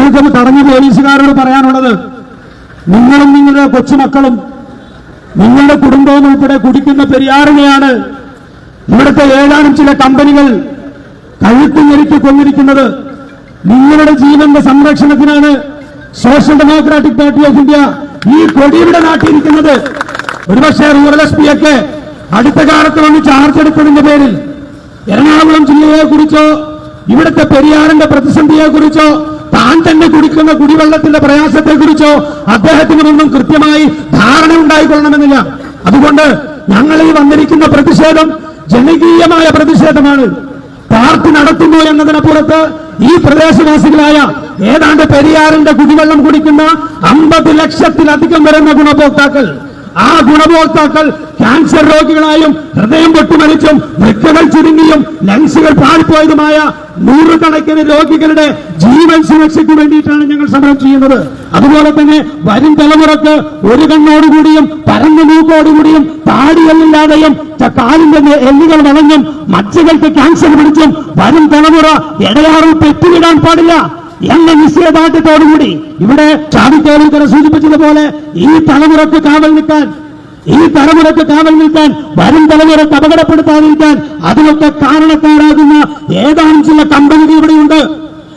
നിങ്ങൾക്ക് തടഞ്ഞ പോലീസുകാരോട് പറയാനുള്ളത് നിങ്ങളും നിങ്ങളുടെ കൊച്ചുമക്കളും നിങ്ങളുടെ കുടുംബവും ഉൾപ്പെടെ കുടിക്കുന്ന പെരിയാറിനെയാണ് ഇവിടുത്തെ ഏതാനും ചില കമ്പനികൾ കഴുത്തുഞ്ഞെരുക്കി കൊന്നിരിക്കുന്നത്. നിങ്ങളുടെ ജീവന്റെ സംരക്ഷണത്തിനാണ് social democratic party of India ഈ കൊടിയുടെ നാട്ടിയിരിക്കുന്നത്. ഒരുപക്ഷെ റൂറൽ എസ് പി ഒക്കെ അടുത്ത കാലത്ത് വന്ന് ചാർജ് എടുത്തതിന്റെ പേരിൽ എറണാകുളം ജില്ലയെ കുറിച്ചോ ഇവിടുത്തെ പെരിയാറിന്റെ പ്രതിസന്ധിയെ കുറിച്ചോ താൻ തന്നെ കുടിക്കുന്ന കുടിവെള്ളത്തിന്റെ പ്രയാസത്തെ കുറിച്ചോ അദ്ദേഹത്തിനൊന്നും കൃത്യമായി ധാരണ ഉണ്ടായിക്കൊള്ളണമെന്നില്ല. അതുകൊണ്ട് ഞങ്ങൾ ഈ വന്നിരിക്കുന്ന പ്രതിഷേധം ജനകീയമായ പ്രതിഷേധമാണ്. പാർട്ടി നടത്തുന്നു എന്നതിനപ്പുറത്ത് ഈ പ്രദേശവാസികളായ ഏതാണ്ട് പെരിയാറിന്റെ കുടിവെള്ളം കുടിക്കുന്ന അമ്പത് ലക്ഷത്തിലധികം വരുന്ന ഗുണഭോക്താക്കൾ ആ ഗുണഭോക്താക്കൾ ക്യാൻസർ രോഗികളായും ഹൃദയം പൊട്ടിമരിച്ചും വൃക്കകൾ ചുരുങ്ങിയും ലങ്സുകൾ പാടിപ്പോയതുമായ നൂറുകണക്കിന് രോഗികളുടെ ജീവൻ സുരക്ഷയ്ക്ക് വേണ്ടിയിട്ടാണ് ഞങ്ങൾ സമരം ചെയ്യുന്നത്. അതുപോലെ തന്നെ വരും തലമുറയ്ക്ക് ഒരു കണ്ണോടുകൂടിയും പരന്ന മൂക്കോടുകൂടിയും താടിയല്ലാതെയും ച- കാലിന്റെ എല്ലുകൾ വളഞ്ഞും മജ്ജകൾക്ക് ക്യാൻസർ പിടിച്ചും വരും തലമുറ ഇടയാറിൽ പെറ്റുവിടാൻ പാടില്ല എന്ന നിശ്ചയദാർഢ്യത്തോടുകൂടി ഇവിടെ ചാവിക്കേലിക്കര സൂചിപ്പിച്ചതുപോലെ ഈ തലമുറയ്ക്ക് കാവൽ നിൽക്കാൻ ഈ തലമുറയ്ക്ക് കാവൽ നിൽക്കാൻ വരും തലമുറ അപകടപ്പെടുത്താതിരിക്കാൻ അതിനൊക്കെ കാരണക്കാരാകുന്ന ഏതാനും ചില കമ്പനികൾ ഇവിടെയുണ്ട്.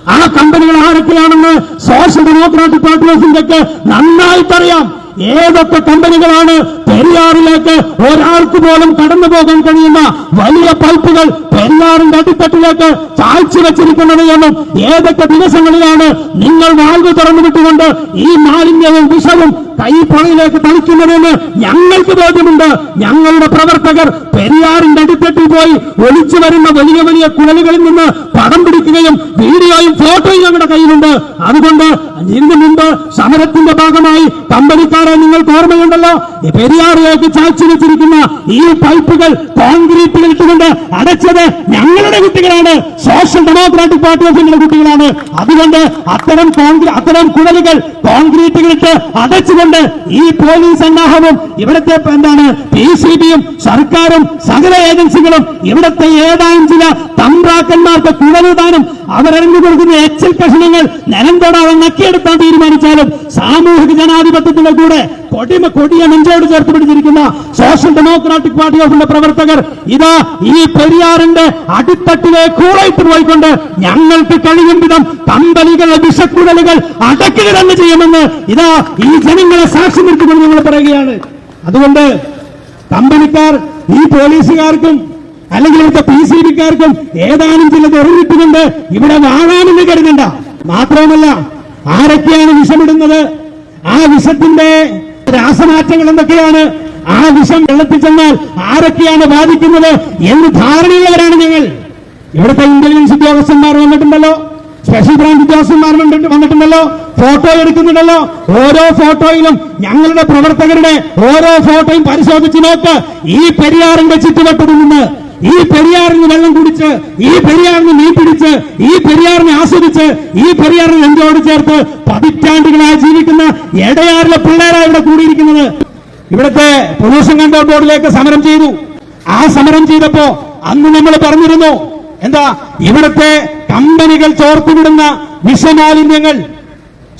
ആ കമ്പനികൾ ആരൊക്കെയാണെന്ന് സോഷ്യൽ ഡെമോക്രാറ്റിക് പാർട്ടി ഓഫ് ഇന്ത്യയ്ക്ക് നന്നായിട്ടറിയാം. ഏതൊക്കെ കമ്പനികളാണ് പെരിയാറിലേക്ക് ഒരാൾക്ക് പോലും കടന്നു പോകാൻ കഴിയുന്ന വലിയ പൈപ്പുകൾ പെരിയാറിന്റെ അടിത്തട്ടിലേക്ക് ചാഴ്ച വെച്ചിരിക്കുന്നത് എന്നും ഏതൊക്കെ ദിവസങ്ങളിലാണ് നിങ്ങൾ വാൽവ് തുറന്നു വിട്ടുകൊണ്ട് ഈ മാലിന്യവും വിഷവും കൈപ്പുറയിലേക്ക് തളിക്കുന്നതെന്ന് ഞങ്ങൾക്ക് ബോധ്യമുണ്ട്. ഞങ്ങളുടെ പ്രവർത്തകർ പെരിയാറിന്റെ അടിത്തട്ടിൽ പോയി ഒളിച്ചു വരുന്ന വലിയ വലിയ കുഴലുകളിൽ നിന്ന് പടം പിടിക്കുകയും വീഡിയോയും ഫോട്ടോയും ഞങ്ങളുടെ കയ്യിലുണ്ട്. അതുകൊണ്ട് ഇതിനു മുമ്പ് സമരത്തിന്റെ ഭാഗമായി കമ്പനിക്കാരെ നിങ്ങൾക്ക് ഓർമ്മയുണ്ടല്ലോ? പെരിയാറിലേക്ക് ചാച്ചു വെച്ചിരിക്കുന്ന ഈ പൈപ്പുകൾ കോൺക്രീറ്റിൽ ഇട്ടുകൊണ്ട് അടച്ചത് ഞങ്ങളുടെ കുട്ടികളാണ്. സോഷ്യൽ ഡെമോക്രാറ്റിക് പാർട്ടി ഓഫ് ഇന്ത്യയുടെ കുട്ടികളാണ്. അതുകൊണ്ട് അത്തരം കോൺക്രീ അത്തരം കുഴലുകൾ കോൺക്രീറ്റുകളിട്ട് അടച്ചുകൊണ്ട് ഈ പോലീസ് സന്നാഹവും ഇവിടുത്തെ എന്താണ് പി സി ബിയും സർക്കാരും സകല ഏജൻസികളും ഇവിടുത്തെ ഏതാനും ചില തമ്പ്രാക്കന്മാർക്ക് കുഴലുതാനും അവരറിഞ്ഞു കൊടുക്കുന്ന എച്ചിൽ കഷണങ്ങൾ നിലം തൊടാതെ നക്കിയെടുത്താൻ തീരുമാനിച്ചാലും സാമൂഹിക ജനാധിപത്യത്തിന്റെ കൂടെ കൊടിമ കൊടിയ നെഞ്ചോട് ചേർത്ത് പിടിച്ചിരിക്കുന്ന social democratic party of India പ്രവർത്തകർ ഇതാ ഈ പെരിയാറിന്റെ അടിത്തട്ടിലെ കൂറയിട്ട് പോയിക്കൊണ്ട് ഞങ്ങൾക്ക് കഴിയും വിധം കമ്പനികളുടെ വിഷക്കുഴലുകൾ അടക്കുക തന്നെ ചെയ്യുമെന്ന് ഇതാ ഈ ജനങ്ങളെ സാക്ഷി നിർത്തിക്കൊണ്ട് ഞങ്ങൾ പറയുകയാണ്. അതുകൊണ്ട് കമ്പനിക്കാർ ഈ പോലീസുകാർക്കും അല്ലെങ്കിൽ ഇവിടുത്തെ പി സി ബിക്കാർക്കും ഏതാനും ചിലത് എറിഞ്ഞിട്ടുകൊണ്ട് ഇവിടെ വാഴാമെന്ന് കരുതണ്ട. മാത്രമല്ല ആരൊക്കെയാണ് വിഷമിടുന്നത്? ആ വിഷത്തിന്റെ രാസമാറ്റങ്ങൾ എന്തൊക്കെയാണ്? ആ വിഷം വെള്ളത്തിൽ ചെന്നാൽ ആരൊക്കെയാണ് ബാധിക്കുന്നത് എന്ന് ധാരണയുള്ളവരാണ് ഞങ്ങൾ. ഇവിടുത്തെ ഇന്റലിജൻസ് ഉദ്യോഗസ്ഥന്മാർ വന്നിട്ടുണ്ടല്ലോ. സ്പെഷ്യൽ ബ്രാഞ്ച് ഉദ്യോഗസ്ഥന്മാർ വന്നിട്ടുണ്ടല്ലോ. ഫോട്ടോ എടുക്കുന്നുണ്ടല്ലോ. ഓരോ ഫോട്ടോയിലും ഞങ്ങളുടെ പ്രവർത്തകരുടെ ഓരോ ഫോട്ടോയും പരിശോധിച്ച് നോക്ക്. ഈ പെരിയാറിന്റെ ചുറ്റുവട്ടത്തിൽ നിന്ന് ഈ പെരിയാറിന് വെള്ളം കുടിച്ച് ഈ പെരിയാറിന് മീൻ പിടിച്ച് ഈ പെരിയാറിനെ ആസ്വദിച്ച് ഈ പെരിയാറിന് നെഞ്ചോട് ചേർത്ത് പതിറ്റാണ്ടുകളായി ജീവിക്കുന്ന എടയാറിലെ പിള്ളേരാണ് ഇവിടെ കൂടിയിരിക്കുന്നത്. ഇവിടുത്തെ പൊല്യൂഷൻ കൺട്രോൾ ബോർഡിലേക്ക് സമരം ചെയ്തു. ആ സമരം ചെയ്തപ്പോ അന്ന് നമ്മൾ പറഞ്ഞിരുന്നു എന്താ ഇവിടുത്തെ കമ്പനികൾ ചോർത്തുവിടുന്ന വിഷമാലിന്യങ്ങൾ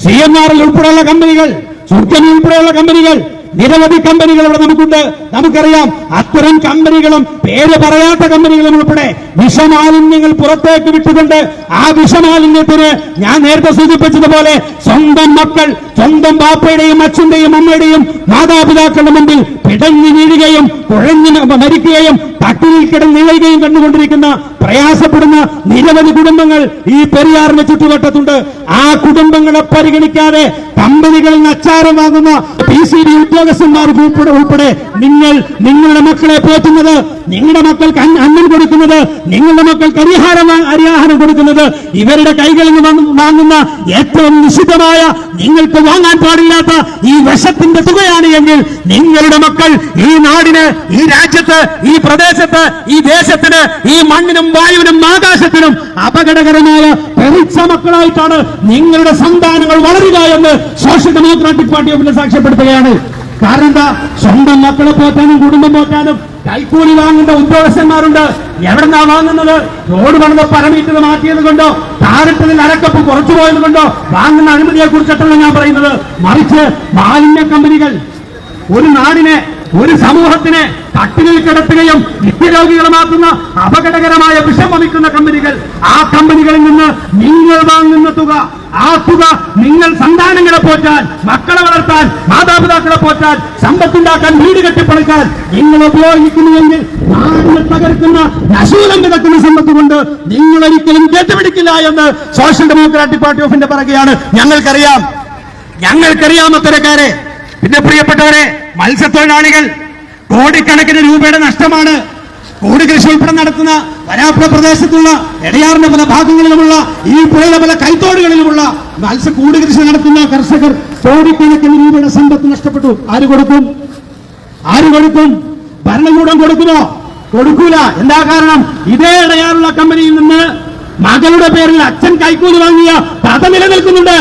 സി എം ആറിൽ ഉൾപ്പെടെയുള്ള കമ്പനികൾ സുർക്കനിൽ ഉൾപ്പെടെയുള്ള കമ്പനികൾ നിരവധി കമ്പനികൾ ഇവിടെ നമുക്കുണ്ട്. നമുക്കറിയാം അത്തരം കമ്പനികളും പേര് പറയാത്ത കമ്പനികളും ഉൾപ്പെടെ വിഷമാലിന്യങ്ങൾ പുറത്തേക്ക് വിട്ടുകൊണ്ട് ആ വിഷമാലിന്യത്തിന് ഞാൻ നേരത്തെ സൂചിപ്പിച്ചതുപോലെ സ്വന്തം മക്കൾ സ്വന്തം ബാപ്പയുടെയും അച്ഛന്റെയും അമ്മയുടെയും മാതാപിതാക്കളുടെ മുമ്പിൽ പിടഞ്ഞു വീഴുകയും കുഴഞ്ഞു മരിക്കുകയും പട്ടിണിയിൽ കിടന്ന് നിഴയുകയും കണ്ടുകൊണ്ടിരിക്കുന്ന പ്രയാസപ്പെടുന്ന നിരവധി കുടുംബങ്ങൾ ഈ പെരിയാറിന്റെ ചുറ്റുവട്ടത്തുണ്ട്. ആ കുടുംബങ്ങളെ പരിഗണിക്കാതെ കമ്പനികളിൽ നിന്ന് അച്ചാരം വാങ്ങുന്ന പി സി ഡി ഉദ്യോഗസ്ഥന്മാർ ഉൾപ്പെടെ നിങ്ങൾ നിങ്ങളുടെ മക്കളെ പോറ്റുന്നത് നിങ്ങളുടെ മക്കൾക്ക് അന്നം കൊടുക്കുന്നത് നിങ്ങളുടെ മക്കൾക്ക് അരിഹാരം അരിയാഹാരം കൊടുക്കുന്നത് ഇവരുടെ കൈകളിൽ നിന്ന് വാങ്ങുന്ന ഏറ്റവും നിഷിദ്ധമായ നിങ്ങൾക്ക് വാങ്ങാൻ പാടില്ലാത്ത ഈ വശത്തിന്റെ തുകയാണ് എങ്കിൽ നിങ്ങളുടെ മക്കൾ ഈ നാടിന് ഈ രാജ്യത്ത് ഈ പ്രദേശത്ത് ഈ ദേശത്തിന് ഈ മണ്ണിനും വായുവിനും ആകാശത്തിനും അപകടകരമായ പെരിച്ച മക്കളായിട്ടാണ് നിങ്ങളുടെ സന്താനങ്ങൾ വളരുക എന്ന് സോഷ്യൽ ഡെമോക്രാറ്റിക് പാർട്ടി ഓഫ് സാക്ഷ്യപ്പെടുത്തുകയാണ്. കാരണം എന്താ? സ്വന്തം മക്കളെ പോറ്റാനും കുടുംബം പോറ്റാനും കൈക്കൂലി വാങ്ങുന്ന ഉദ്യോഗസ്ഥന്മാരുണ്ട്. എവിടെന്നാ വാങ്ങുന്നത്? റോഡ് വന്നത് പരമീറ്റത് മാറ്റിയത് കൊണ്ടോ താരട്ടതിൽ അരക്കപ്പ് കുറച്ചു പോയത് കൊണ്ടോ വാങ്ങുന്ന അനുമതിയെ കുറിച്ചിട്ടല്ല ഞാൻ പറയുന്നത്. മറിച്ച് മാലിന്യ കമ്പനികൾ ഒരു നാടിനെ ഒരു സമൂഹത്തിനെ തട്ടിലിൽ കിടത്തുകയും നിത്യരോഗികളുമാക്കുന്ന അപകടകരമായ വിഷം വമിക്കുന്ന കമ്പനികൾ ആ കമ്പനികളിൽ നിന്ന് നിങ്ങൾ വാങ്ങുന്ന തുക ആ തുക നിങ്ങൾ സന്താനങ്ങളെ പോറ്റാൻ മക്കളെ വളർത്താൻ മാതാപിതാക്കളെ പോറ്റാൻ സമ്പത്തുണ്ടാക്കാൻ വീട് കെട്ടിപ്പണിക്കാൻ നിങ്ങൾ ഉപയോഗിക്കുന്നുവെങ്കിൽ തകർക്കുന്ന നശൂലം കിടക്കുന്ന സമ്പത്ത് കൊണ്ട് നിങ്ങൾ ഒരിക്കലും കേട്ടുപിടിക്കില്ല എന്ന് സോഷ്യൽ ഡെമോക്രാറ്റിക് പാർട്ടി ഓഫിന്റെ പറയുകയാണ്. ഞങ്ങൾക്കറിയാം. ഞങ്ങൾക്കറിയാം അത്തരക്കാരെ. പിന്നെ പ്രിയപ്പെട്ടവരെ മത്സ്യത്തൊഴിലാളികൾ കോടിക്കണക്കിന് രൂപയുടെ നഷ്ടമാണ്. കോടി കൃഷി ഉൾപ്പെടെ നടത്തുന്ന വരാപ്പുഴ പ്രദേശത്തുള്ള എടയാറിന്റെ പല ഭാഗങ്ങളിലുമുള്ള ഈ പുഴയുടെ പല കൈത്തോടുകളിലുമുള്ള മത്സ്യ കൂടി കൃഷി നടത്തുന്ന കർഷകർ കോടിക്കണക്കിന് രൂപയുടെ സമ്പത്ത് നഷ്ടപ്പെട്ടു. ആര് കൊടുക്കും? ആര് കൊടുക്കും? ഭരണകൂടം കൊടുക്കുമോ? കൊടുക്കൂല. എന്താ കാരണം? ഇതേ ഇടയാറുള്ള കമ്പനിയിൽ നിന്ന് മകളുടെ പേരിൽ അച്ഛൻ കൈക്കൂലി വാങ്ങിയ കഥ നിലനിൽക്കുന്നുണ്ട്.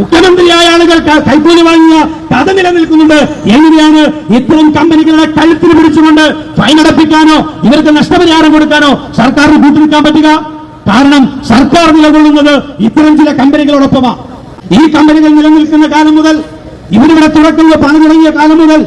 മുഖ്യമന്ത്രിയായ ആളുകൾ കൈക്കൂലി വാങ്ങിയ കഥ നിലനിൽക്കുന്നുണ്ട്. എങ്ങനെയാണ് ഇത്തരം കമ്പനികളുടെ കഴുത്തിൽ പിടിച്ചുകൊണ്ട് ഫൈൻ അടപ്പിക്കാനോ ഇവർക്ക് നഷ്ടപരിഹാരം കൊടുക്കാനോ സർക്കാരിന് കൂട്ടിനിൽക്കാൻ പറ്റുക? കാരണം സർക്കാർ നിലകൊള്ളുന്നത് ഇത്തരം ചില കമ്പനികളോടൊപ്പമാണ് ഈ കമ്പനികൾ നിലനിൽക്കുന്ന കാലം മുതൽ ഇവരിവിടെ തുടക്കം പണി തുടങ്ങിയ കാലം മുതൽ